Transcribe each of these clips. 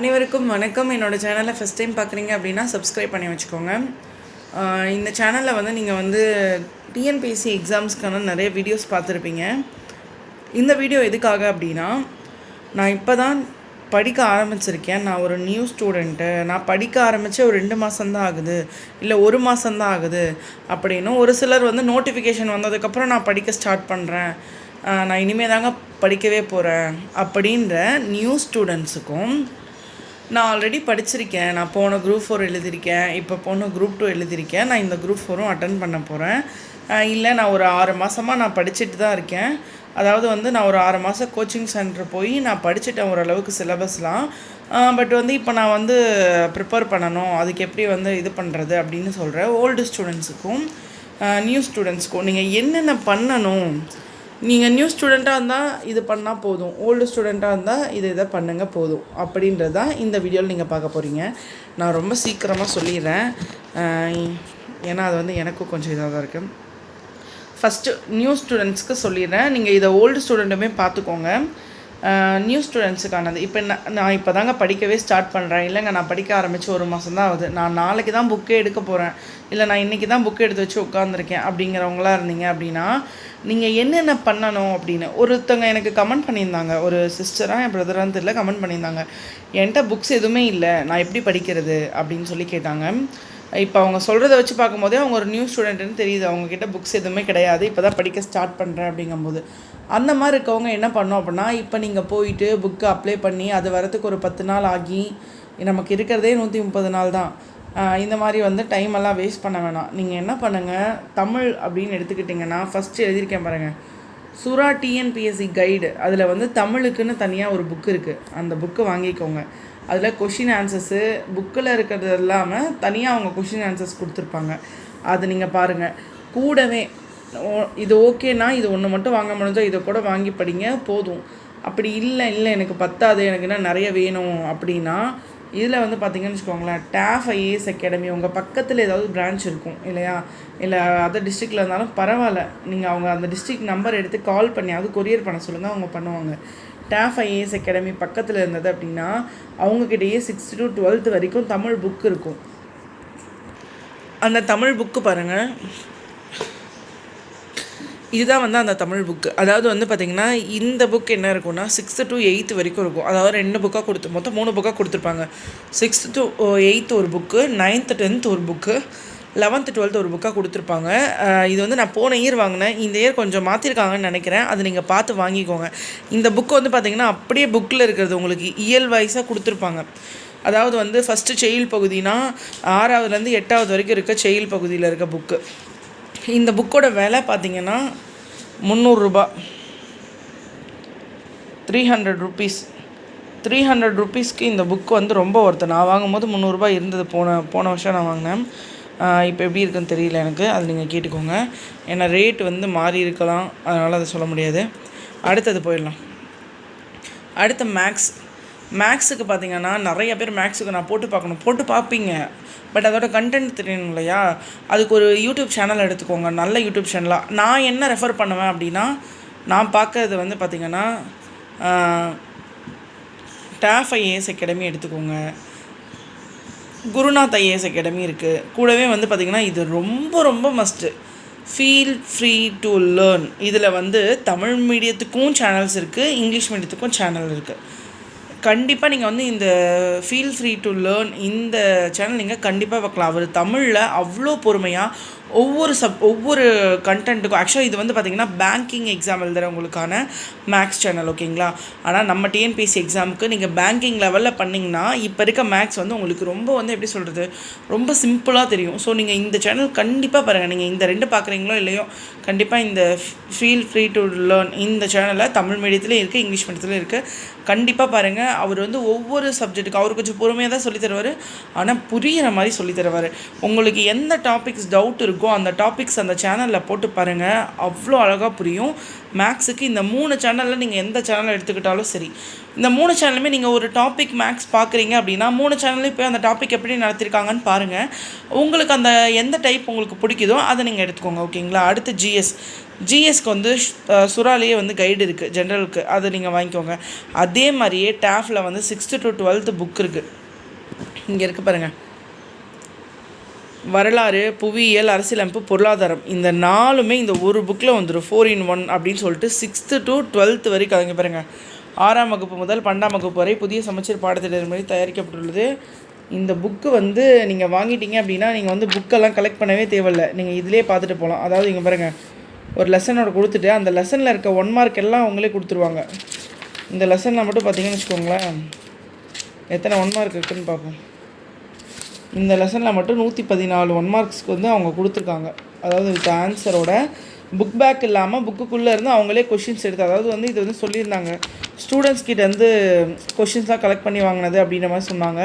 அனைவருக்கும் வணக்கம். என்னோடய சேனலை ஃபஸ்ட் டைம் பார்க்குறீங்க அப்படின்னா சப்ஸ்கிரைப் பண்ணி வச்சுக்கோங்க. இந்த சேனலில் வந்து நீங்கள் வந்து டிஎன்பிஎஸ்சி எக்ஸாம்ஸ்க்கான நிறைய வீடியோஸ் பார்த்துருப்பீங்க. இந்த வீடியோ எதுக்காக அப்படின்னா நான் இப்போ தான் படிக்க ஆரம்பிச்சிருக்கேன். நான் ஒரு நியூ ஸ்டூடெண்ட்டு நான் படிக்க ஆரம்பித்து ஒரு ரெண்டு மாதம்தான் ஆகுது. இல்லை ஒரு மாதம்தான் ஆகுது அப்படின்னும் ஒரு சிலர் வந்து நோட்டிஃபிகேஷன் வந்ததுக்கப்புறம் நான் படிக்க ஸ்டார்ட் பண்ணுறேன் நான் இனிமேல் தாங்க படிக்கவே போகிறேன் அப்படின்ற நியூ ஸ்டூடெண்ட்ஸுக்கும் நான் ஆல்ரெடி படிச்சிருக்கேன். நான் போன குரூப் ஃபோர் எழுதியிருக்கேன். இப்போ போன குரூப் டூ எழுதியிருக்கேன். நான் இந்த குரூப் ஃபோரும் அட்டன் பண்ண போகிறேன் இல்லை நான் ஒரு ஆறு மாதமாக நான் படிச்சுட்டு தான் இருக்கேன். அதாவது வந்து நான் ஒரு ஆறு மாதம் கோச்சிங் சென்டர் போய் நான் படிச்சுட்டேன் ஓரளவுக்கு சிலபஸ்லாம் பட் வந்து இப்போ நான் வந்து ப்ரிப்பேர் பண்ணணும். அதுக்கு எப்படி வந்து இது பண்ணுறது அப்படின்னு சொல்கிறேன் ஓல்டு ஸ்டூடெண்ட்ஸுக்கும் நியூ ஸ்டூடெண்ட்ஸ்க்கும் நீங்கள் என்னென்ன பண்ணணும்? நீங்கள் நியூ ஸ்டூடெண்ட்டாக இருந்தால் இது பண்ணால் போதும். ஓல்டு ஸ்டூடெண்ட்டாக இருந்தால் இது இதை பண்ணுங்க போதும். அப்படின்றது தான் இந்த வீடியோவில் நீங்கள் பார்க்க போகிறீங்க நான் ரொம்ப சீக்கிரமாக சொல்லிடுறேன். ஏன்னா அது வந்து எனக்கும் கொஞ்சம் இதாக தான் இருக்குது ஃபஸ்ட்டு நியூ ஸ்டூடெண்ட்ஸ்க்கு சொல்லிடுறேன். நீங்கள் இதை ஓல்டு ஸ்டூடெண்ட்டுமே பார்த்துக்கோங்க. நியூ ஸ்டூடெண்ட்ஸுக்கானது இப்போ நான் நான் இப்போ தாங்க படிக்கவே ஸ்டார்ட் பண்ணுறேன் இல்லைங்க நான் படிக்க ஆரம்பித்து ஒரு மாதம் தான் ஆகுது. நான் நாளைக்கு தான் புக்கே எடுக்க போகிறேன் இல்லை நான் இன்றைக்கி தான் புக் எடுத்து வச்சு உட்காந்துருக்கேன் அப்படிங்கிறவங்களா இருந்தீங்க அப்படின்னா நீங்கள் என்னென்ன பண்ணணும்? அப்படின்னு ஒருத்தவங்க எனக்கு கமெண்ட் பண்ணியிருந்தாங்க. ஒரு சிஸ்டராக என் பிரதரான்னு தெரியல கமெண்ட் பண்ணியிருந்தாங்க. என்கிட்ட புக்ஸ் எதுவுமே இல்லை. நான் எப்படி படிக்கிறது? அப்படின்னு சொல்லி கேட்டாங்க. இப்போ அவங்க சொல்கிறத வச்சு பார்க்கும்போதே அவங்க ஒரு நியூ ஸ்டூடெண்ட்டுன்னு தெரியுது. அவங்கக்கிட்ட புக்ஸ் எதுவுமே கிடையாது. இப்போ தான் படிக்க ஸ்டார்ட் பண்ணுறேன் அப்படிங்கும்போது. அந்த மாதிரி இருக்கவங்க என்ன பண்ணோம் அப்படின்னா இப்போ நீங்கள் போயிட்டு புக்கு அப்ளை பண்ணி அது வரத்துக்கு ஒரு பத்து நாள் ஆகி நமக்கு இருக்கிறதே நூற்றி முப்பது நாள் தான். இந்த மாதிரி வந்து டைம் எல்லாம் வேஸ்ட் பண்ண வேணாம். நீங்கள் என்ன பண்ணுங்கள் தமிழ் அப்படின்னு எடுத்துக்கிட்டிங்கன்னா ஃபஸ்ட்டு எழுதியிருக்கேன் பாருங்கள் சுறா டிஎன்பிஎஸ்சி கைடு அதில் வந்து தமிழுக்குன்னு தனியாக ஒரு புக் இருக்குது அந்த புக்கு வாங்கிக்கோங்க. அதில் கொஷின் ஆன்சர்ஸு புக்கில் இருக்கிறது இல்லாமல் தனியாக அவங்க கொஷின் ஆன்சர்ஸ் கொடுத்துருப்பாங்க. அது நீங்கள் பாருங்கள் கூடவே ஓ- இது ஓகேனா இது ஒன்று மட்டும் வாங்க முடிஞ்சால் இதை கூட வாங்கி படிங்க போதும். அப்படி இல்லை இல்லை எனக்கு பத்தாது எனக்கு என்ன நிறைய வேணும் அப்படின்னா இதில் வந்து பார்த்தீங்கன்னு வச்சுக்கோங்களேன் டேஃப் ஐஏஎஸ் அகாடமி உங்கள் பக்கத்தில் ஏதாவது பிரான்ச் இருக்கும் இல்லையா? இல்லை அதர் டிஸ்ட்ரிக்டில் இருந்தாலும் பரவாயில்ல. நீங்கள் அவங்க அந்த டிஸ்ட்ரிக்ட் நம்பர் எடுத்து கால் பண்ணி அது கொரியர் பண்ண சொல்லுங்கள் அவங்க பண்ணுவாங்க. டேஃப் ஐஏஎஸ் அகாடமி பக்கத்தில் இருந்தது அப்படின்னா அவங்கக்கிட்டேயே சிக்ஸ் டு டுவெல்த் வரைக்கும் தமிழ் புக் இருக்கும். அந்த தமிழ் புக்கு பாருங்கள் இதுதான் வந்து அந்த தமிழ் புக்கு அதாவது வந்து பார்த்திங்கன்னா இந்த புக் என்ன இருக்கும்னா சிக்ஸ்த்து டு எயித்து வரைக்கும் இருக்கும். அதாவது ரெண்டு புக்காக கொடுத்து மொத்தம் மூணு புக்காக கொடுத்துருப்பாங்க. சிக்ஸ்த்து டு எயித்து ஒரு புக்கு நைன்த்து டென்த் ஒரு புக்கு லெவன்த்து டுவெல்த் ஒரு புக்காக கொடுத்துருப்பாங்க. இது வந்து நான் போன இயர் வாங்கினேன். இந்த இயர் கொஞ்சம் மாற்றிருக்காங்கன்னு நினைக்கிறேன். அது நீங்கள் பார்த்து வாங்கிக்கோங்க. இந்த புக்கு வந்து பார்த்திங்கன்னா அப்படியே புக்கில் இருக்கிறது உங்களுக்கு இயல் வைஸாக கொடுத்துருப்பாங்க. அதாவது வந்து ஃபஸ்ட்டு செயல் பகுதினா ஆறாவதுலேருந்து எட்டாவது வரைக்கும் இருக்க செயல் பகுதியில் இருக்க புக்கு இந்த புக்கோட விலை பார்த்தீங்கன்னா முந்நூறுரூபா three hundred rupees three hundred ருபீஸ்க்கு இந்த புக் வந்து ரொம்ப ஒருத்தர் நான் வாங்கும்போது முந்நூறுரூபா இருந்தது போன போன வருஷம் நான் வாங்கினேன். இப்போ எப்படி இருக்குன்னு தெரியல எனக்கு. அது நீங்கள் கேட்டுக்கோங்க. ஏன்னா ரேட் வந்து மாறி இருக்கலாம். அதனால் அதை சொல்ல முடியாது. அடுத்தது போயிடலாம். அடுத்த மேக்ஸ் மேக்ஸுக்கு பார்த்தீங்கன்னா நிறைய பேர் மேக்ஸுக்கு நான் போட்டு பார்க்கணும். போட்டு பார்ப்பீங்க. பட் அதோட கண்டென்ட் தெரியணும் இல்லையா? அதுக்கு ஒரு யூடியூப் சேனல் எடுத்துக்கோங்க. நல்ல யூடியூப் சேனலாக நான் என்ன ரெஃபர் பண்ணுவேன் அப்படின்னா நான் பார்க்கறது வந்து பார்த்திங்கன்னா டாஃப் ஐஏஎஸ் அகாடமி எடுத்துக்கோங்க. குருநாத் ஐஏஎஸ் அகாடமி இருக்குது கூடவே வந்து பார்த்திங்கன்னா இது ரொம்ப ரொம்ப must feel free to learn இதில் வந்து தமிழ் மீடியத்துக்கும் சேனல்ஸ் இருக்குது இங்கிலீஷ் மீடியத்துக்கும் சேனல் இருக்குது கண்டிப்பாக நீங்கள் வந்து இந்த ஃபீல் ஃப்ரீ டு லேர்ன் இந்த சேனல் நீங்கள் கண்டிப்பாக பார்க்கலாம். அவர் தமிழில் அவ்வளோ பொறுமையாக ஒவ்வொரு சப் ஒவ்வொரு கண்டென்ட்டுக்கும் ஆக்சுவலாக இது வந்து பார்த்திங்கன்னா பேங்கிங் எக்ஸாம் எழுதுறவங்களுக்கான மேக்ஸ் சேனல் ஓகேங்களா ஆனால் நம்ம டிஎன்பிஎஸ்சி எக்ஸாமுக்கு நீங்கள் பேங்கிங் லெவலில் பண்ணிங்கன்னா இப்போ இருக்க மேக்ஸ் வந்து உங்களுக்கு ரொம்ப வந்து எப்படி சொல்கிறது ரொம்ப சிம்பிளாக தெரியும். ஸோ நீங்கள் இந்த சேனல் கண்டிப்பாக பாருங்கள் நீங்கள் இந்த ரெண்டு பார்க்குறீங்களோ இல்லையோ கண்டிப்பாக இந்த ஃபீல் ஃப்ரீ டு லேர்ன் இந்த சேனலில் தமிழ் மீடியத்துலேயும் இருக்குது இங்கிலீஷ் மீடியத்துலேயும் இருக்குது கண்டிப்பாக பாருங்கள் அவர் வந்து ஒவ்வொரு சப்ஜெக்ட்டுக்கு அவர் கொஞ்சம் பொறுமையாக தான் சொல்லித்தருவார் ஆனால் புரிகிற மாதிரி சொல்லித் தருவார். உங்களுக்கு எந்த டாபிக்ஸ் டவுட் இருக்கும் இருக்கோ அந்த டாபிக்ஸ் அந்த சேனலில் போட்டு பாருங்கள் அவ்வளோ அழகாக புரியும். மேக்ஸுக்கு இந்த மூணு சேனலில் நீங்கள் எந்த சேனலில் எடுத்துக்கிட்டாலும் சரி. இந்த மூணு சேனலுமே நீங்கள் ஒரு டாபிக் மேக்ஸ் பார்க்குறீங்க அப்படின்னா மூணு சேனல்லையும் போய் அந்த டாபிக் எப்படி நடத்திருக்காங்கன்னு பாருங்கள் உங்களுக்கு அந்த எந்த டைப் உங்களுக்கு பிடிக்குதோ அதை நீங்கள் எடுத்துக்கோங்க ஓகேங்களா? அடுத்து ஜிஎஸ் ஜிஎஸ்க்கு வந்து சுறாலேயே வந்து கைடு இருக்குது ஜென்ரலுக்கு அதை நீங்கள் வாங்கிக்கோங்க. அதே மாதிரியே டேஃபில் வந்து சிக்ஸ்த்து டு டுவெல்த்து புக் இருக்குது இங்கே இருக்குது பாருங்கள் வரலாறு புவியியல் அரசியலமைப்பு பொருளாதாரம் இந்த நாலுமே இந்த ஒரு புக்கில் வந்துடும் ஃபோர் இன் ஒன் அப்படின்னு சொல்லிட்டு சிக்ஸ்த்து டு டுவெல்த் வரைக்கும் அதுங்க பாருங்கள் ஆறாம் வகுப்பு முதல் பன்னெண்டாம் வகுப்பு வரை புதிய சமச்சீர் பாடத்திட்டம் மாதிரி தயாரிக்கப்பட்டுள்ளது. இந்த புக்கு வந்து நீங்கள் வாங்கிட்டீங்க அப்படின்னா நீங்கள் வந்து புக்கெல்லாம் கலெக்ட் பண்ணவே தேவையில்லை. நீங்கள் இதிலே பார்த்துட்டு போகலாம் அதாவது இங்கே பாருங்கள் ஒரு லெசனோட கொடுத்துட்டு அந்த லெசனில் இருக்க ஒன் மார்க் எல்லாம் அவங்களே கொடுத்துருவாங்க. இந்த லெசனில் மட்டும் பார்த்தீங்கன்னு வச்சுக்கோங்களேன். எத்தனை ஒன் மார்க் இருக்குதுன்னு பார்ப்போம். இந்த லெசனில் மட்டும் நூற்றி பதினாலு ஒன் மார்க்ஸ்க்கு வந்து அவங்க கொடுத்துருக்காங்க. அதாவது வித் ஆன்சரோட புக் பேக் இல்லாமல் புக்குக்குள்ளே இருந்து அவங்களே கொஷின்ஸ் எடுத்து அதாவது வந்து இது வந்து சொல்லியிருந்தாங்க. ஸ்டூடெண்ட்ஸ் கிட்ட வந்து கொஷின்ஸ்லாம் கலெக்ட் பண்ணி வாங்கினது அப்படின்ற மாதிரி சொன்னாங்க.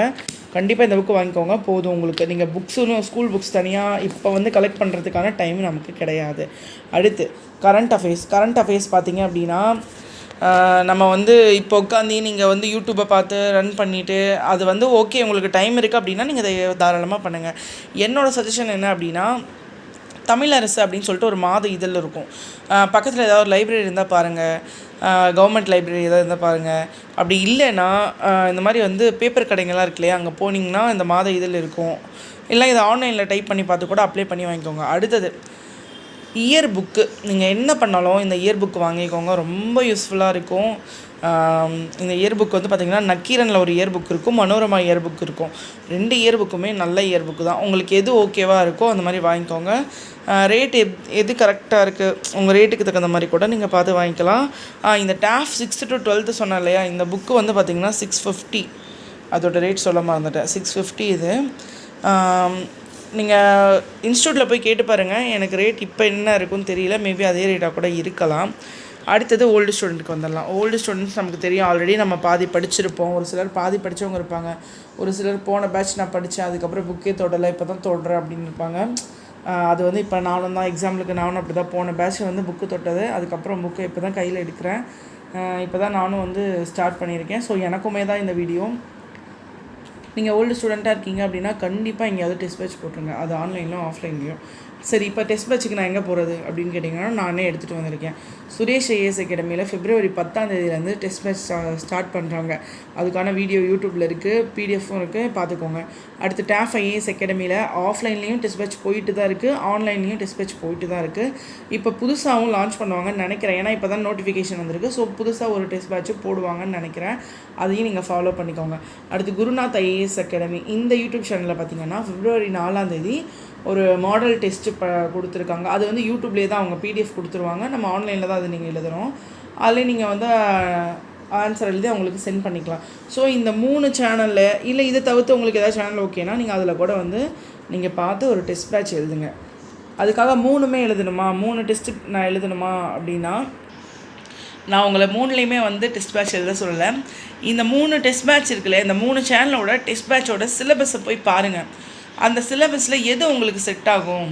கண்டிப்பாக இந்த புக்கு வாங்கிக்கோங்க போதும் உங்களுக்கு. நீங்கள் புக்ஸுன்னு ஸ்கூல் புக்ஸ் தனியாக இப்போ வந்து கலெக்ட் பண்ணுறதுக்கான டைம் நமக்கு கிடையாது. அடுத்து கரண்ட் அஃபேர்ஸ் கரண்ட் அஃபேர்ஸ் பார்த்தீங்க அப்படின்னா நம்ம வந்து இப்போ உட்காந்து நீங்கள் வந்து யூடியூப்பை பார்த்து ரன் பண்ணிவிட்டு அது வந்து ஓகே உங்களுக்கு டைம் இருக்குது அப்படின்னா நீங்கள் இதை தாராளமாக பண்ணுங்கள் என்னோடய சஜஷன் என்ன அப்படின்னா தமிழரசு அப்படின்னு சொல்லிட்டு ஒரு மாத இதழ் இருக்கும். பக்கத்தில் ஏதாவது ஒரு லைப்ரரி இருந்தால் பாருங்கள் கவர்மெண்ட் லைப்ரரி ஏதாவது இருந்தால் பாருங்கள் அப்படி இல்லைன்னா இந்த மாதிரி வந்து பேப்பர் கடைங்கள்லாம் இருக்கு இல்லையா அங்கே போனீங்கன்னா இந்த மாத இதழ் இருக்கும். இல்லை இதை ஆன்லைனில் டைப் பண்ணி பார்த்து கூட அப்ளை பண்ணி வாங்கிக்கோங்க. அடுத்தது இயர் புக்கு நீங்கள் என்ன பண்ணாலும் இந்த இயர் புக் வாங்கிக்கோங்க. ரொம்ப யூஸ்ஃபுல்லாக இருக்கும். இந்த இயர் புக் வந்து பார்த்திங்கன்னா நக்கீரனில் ஒரு இயர் புக் இருக்கும் மனோரமா இயர் புக் இருக்கும். ரெண்டு இயர் புக்குமே நல்ல இயர் புக்கு தான். உங்களுக்கு எது ஓகேவாக இருக்கோ அந்த மாதிரி வாங்கிக்கோங்க. ரேட் எப் எது கரெக்டாக இருக்குது உங்கள் ரேட்டுக்கு தகுந்த மாதிரி கூட நீங்கள் பார்த்து வாங்கிக்கலாம். இந்த டேஃப் சிக்ஸ்த்து டு டுவெல்த்து சொன்னேன் இல்லையா? இந்த புக்கு வந்து பார்த்திங்கன்னா சிக்ஸ் ஃபிஃப்டி அதோட ரேட் சொல்ல மறந்துட்டேன். சிக்ஸ் ஃபிஃப்டி இது. நீங்கள் இன்ஸ்டியூட்டில் போய் கேட்டு பாருங்கள் எனக்கு ரேட் இப்போ என்ன இருக்குன்னு தெரியல. மேபி அதே ரேட்டாக கூட இருக்கலாம். அடுத்தது ஓல்டு ஸ்டூடெண்ட்டுக்கு வந்துடலாம். ஓல்டு ஸ்டூடெண்ட்ஸ் நமக்கு தெரியும். ஆல்ரெடி நம்ம பாதி படிச்சிருப்போம். ஒரு சிலர் பாதி படித்தவங்க இருப்பாங்க. ஒரு சிலர் போன பேட்ச் நான் படித்தேன் அதுக்கப்புறம் புக்கே தொடலை. இப்போ தான் தொடறேன் அப்படின்னு இருப்பாங்க. அது வந்து இப்போ நானும் தான் எக்ஸாம்பிளுக்கு நானும் அப்படி தான் போன பேட்ச் வந்து புக்கு தொட்டது. அதுக்கப்புறம் புக்கை இப்போ தான் கையில் எடுக்கிறேன். இப்போ தான் நானும் வந்து ஸ்டார்ட் பண்ணியிருக்கேன். ஸோ எனக்குமே தான் இந்த வீடியோ நீங்கள் ஓல்டு ஸ்டூடெண்ட்டாக இருக்கீங்க அப்படின்னா கண்டிப்பாக எங்கேயாவது டெஸ்ட் பேட்ச் போட்டுருங்க. அது ஆன்லைன்லையும் ஆஃப்லைன்லையும் சரி இப்போ டெஸ்ட் பேட்சுக்கு நான் எங்கே போகிறது அப்படின்னு கேட்டிங்கன்னா நானே எடுத்துகிட்டு வந்திருக்கேன். சுரேஷ் ஐஏஎஸ் அகாடமியில் பிப்ரவரி பத்தாம் தேதியிலேருந்து டெஸ்ட் பேட்ச் ஸ்டார்ட் பண்ணுறாங்க அதுக்கான வீடியோ யூடியூப்பில் இருக்குது பிடிஎஃப்பும் இருக்குது பார்த்துக்கோங்க அடுத்து டேஃப் ஐஏஎஸ் அகாடமியில் ஆஃப்லைன்லேயும் டெஸ்ட் பேட்ச் போயிட்டு தான் இருக்குது ஆன்லைன்லேயும் டெஸ்ட் பேட்ச் போயிட்டு தான் இருக்குது இப்போ புதுசாகவும் லான்ச் பண்ணுவாங்கன்னு நினைக்கிறேன். ஏன்னா இப்போ தான் நோட்டிஃபிகேஷன் வந்திருக்கு. ஸோ புதுசாக ஒரு டெஸ்ட் பேட்ச் போடுவாங்கன்னு நினைக்கிறேன். அதையும் நீங்கள் ஃபாலோ பண்ணிக்கோங்க. அடுத்து குருநாத் ஐஏஎஸ் அகாடமி இந்த யூடியூப் சேனலில் பார்த்தீங்கன்னா பிப்ரவரி நாலாம் தேதி ஒரு மாடல் டெஸ்ட்டு ப கொடுத்துருக்காங்க. அது வந்து யூடியூப்லேயே தான் அவங்க பிடிஎஃப் கொடுத்துருவாங்க. நம்ம ஆன்லைனில் தான் அது நீங்கள் எழுதுகிறோம் அதில் நீங்கள் வந்து ஆன்சர் எழுதி அவங்களுக்கு சென்ட் பண்ணிக்கலாம். ஸோ இந்த மூணு சேனலில் இல்லை இதை தவிர்த்து உங்களுக்கு ஏதாவது சேனல் ஓகேனா நீங்கள் அதில் கூட வந்து நீங்கள் பார்த்து ஒரு டெஸ்ட் பேட்ச் எழுதுங்க. அதுக்காக மூணுமே எழுதணுமா? மூணு டெஸ்ட்டு நான் எழுதணுமா அப்படின்னா நான் உங்களை மூணுலேயுமே வந்து டெஸ்ட் பேட்ச் எழுத சொல்லலை. இந்த மூணு டெஸ்ட் பேட்ச் இருக்குல்ல இந்த மூணு சேனலோட டெஸ்ட் பேட்சோட சிலபஸை போய் பாருங்கள் அந்த சிலபஸில் எது உங்களுக்கு செட் ஆகும்?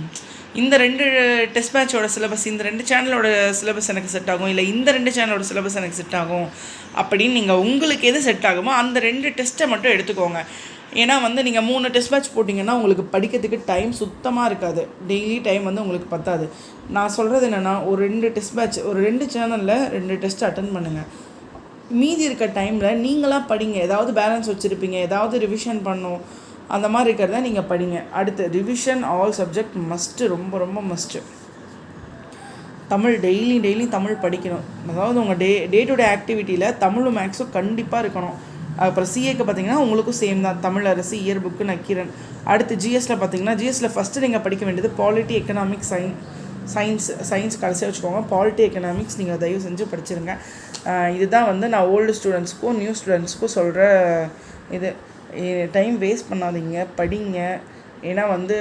இந்த ரெண்டு டெஸ்ட் மேட்சோட சிலபஸ் இந்த ரெண்டு சேனலோட சிலபஸ் எனக்கு செட் ஆகும் இல்லை இந்த ரெண்டு சேனலோட சிலபஸ் எனக்கு செட் ஆகும் அப்படின்னு நீங்கள் உங்களுக்கு எது செட் ஆகுமோ அந்த ரெண்டு டெஸ்ட்டை மட்டும் எடுத்துக்கோங்க. ஏன்னா வந்து நீங்கள் மூணு டெஸ்ட் பேட்ச் போட்டிங்கன்னா உங்களுக்கு படிக்கிறதுக்கு டைம் சுத்தமாக இருக்காது. டெய்லி டைம் வந்து உங்களுக்கு பத்தாது. நான் சொல்கிறது என்னென்னா ஒரு ரெண்டு டெஸ்ட் பேட்ச் ஒரு ரெண்டு சேனலில் ரெண்டு டெஸ்ட் அட்டன் பண்ணுங்கள் மீதி இருக்க டைமில் நீங்களாக படிங்க. ஏதாவது பேலன்ஸ் வச்சுருப்பீங்க. ஏதாவது ரிவிஷன் பண்ணும். அந்த மாதிரி இருக்கிறத நீங்கள் படிங்க. அடுத்து ரிவிஷன் ஆல் சப்ஜெக்ட் மஸ்ட்டு ரொம்ப ரொம்ப must Tamil daily daily Tamil படிக்கணும். அதாவது உங்கள் டே டே டு டே ஆக்டிவிட்டியில் தமிழும் மேக்ஸும் கண்டிப்பாக இருக்கணும். அப்புறம் சிஏக்கு பார்த்தீங்கன்னா உங்களுக்கும் சேம் தான். தமிழ் அரசு இயர் புக்கு நக்கீரன். அடுத்து ஜிஎஸ்சில் பார்த்தீங்கன்னா ஜிஎஸ்சில் ஃபஸ்ட்டு நீங்கள் படிக்க வேண்டியது polity economics science science science கடைசியாக வச்சுக்கோங்க. பாலிட்டி எக்கனாமிக்ஸ் நீங்கள் தயவு செஞ்சு படிச்சிருங்க. இதுதான் வந்து நான் ஓல்டு ஸ்டூடெண்ட்ஸ்க்கும் நியூ ஸ்டூடெண்ட்ஸ்க்கும் சொல்கிற இது. டைம் வேஸ்ட் பண்ணாதீங்க படிங்க. ஏன்னா வந்து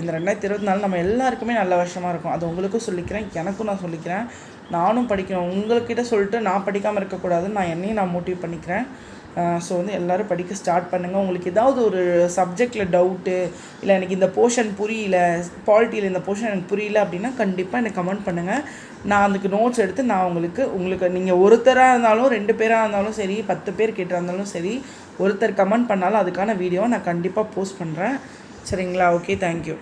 இந்த ரெண்டாயிரத்தி இருபத்தி நாலு நம்ம எல்லாருக்குமே நல்ல வருஷமாக இருக்கும். அது உங்களுக்கும் சொல்லிக்கிறேன் எனக்கும் நான் சொல்லிக்கிறேன். நானும் படிக்கிறேன் உங்கள்கிட்ட சொல்லிட்டு நான் படிக்காமல் இருக்கக்கூடாதுன்னு நான் என்னையும் நான் மோட்டிவ் பண்ணிக்கிறேன். ஸோ வந்து எல்லோரும் படிக்க ஸ்டார்ட் பண்ணுங்கள் உங்களுக்கு ஏதாவது ஒரு சப்ஜெக்டில் டவுட்டு இல்லை எனக்கு இந்த போர்ஷன் புரியல பாலிட்டியில் இந்த போர்ஷன் எனக்கு புரியல அப்படின்னா கண்டிப்பாக எனக்கு கமெண்ட் பண்ணுங்கள் நான் அதுக்கு நோட்ஸ் எடுத்து நான் உங்களுக்கு உங்களுக்கு நீங்கள் ஒருத்தராக இருந்தாலும் ரெண்டு பேராக இருந்தாலும் சரி பத்து பேர் கேட்டால் இருந்தாலும் சரி ஒருத்தர் கமெண்ட் பண்ணாலும் அதுக்கான வீடியோவை நான் கண்டிப்பாக போஸ்ட் பண்ணுறேன் சரிங்களா? Okay thank you